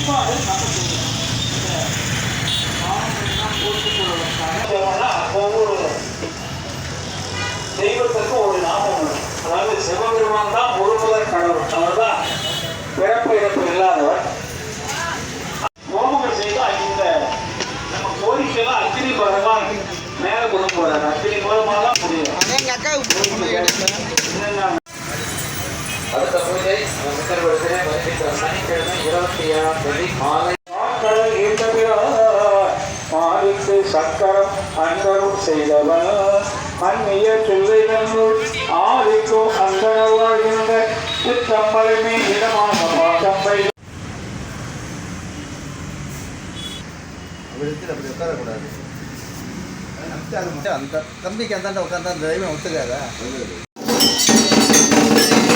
வழிபாடு நமக்கு இந்த ஆணையெல்லாம் ஒரு நாமம் உண்டு அதாவது சிவபெருமான் தான் முழுமுதற் கடவுள் அவர் தான் பிறப்பு இறப்பு இல்லாதவர் ஹோமங்கள் செய்தால் இந்த நம்ம கோரிக்கைலாம் அக்னி பகவான் மேலே கொண்டு போறாரு அக்னி மூலமாக தான் முடியும் அடுத்த பூஜை நம்ம வருகின்ற சனிக்கிழமை இருபத்தி ஏழாம் தேதி மாலை ஆட்களை ஈட்டபிரார் மாறிக்கு சக்கரம் அன்பரும் செய்தவன் அந்நிய சொல்லிடனுள் ஆதிக்கும் அந்தன வாழ்கின்ற சித்தம்பலமே இடமாக பாட்டம்பை அப்படி உட்காரக்கூடாது அந்த தம்பிக்கு அந்தாண்ட உட்காந்தா அந்த தெய்வம் ஒத்துக்காதா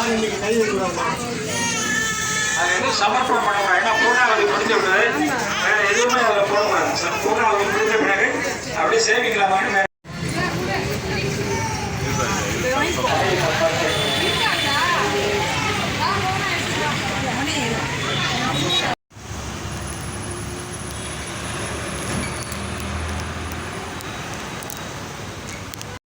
அது வந்து சமர்ப்பணம் பண்ணணும் ஏன்னா பூர்ணாவதி முடிஞ்ச பிறகு வேற எதுவுமே அதில் போடக்கூடாது பூர்ணாவதி முடிஞ்ச பிறகு அப்படியே சேமிக்கலாமான்னு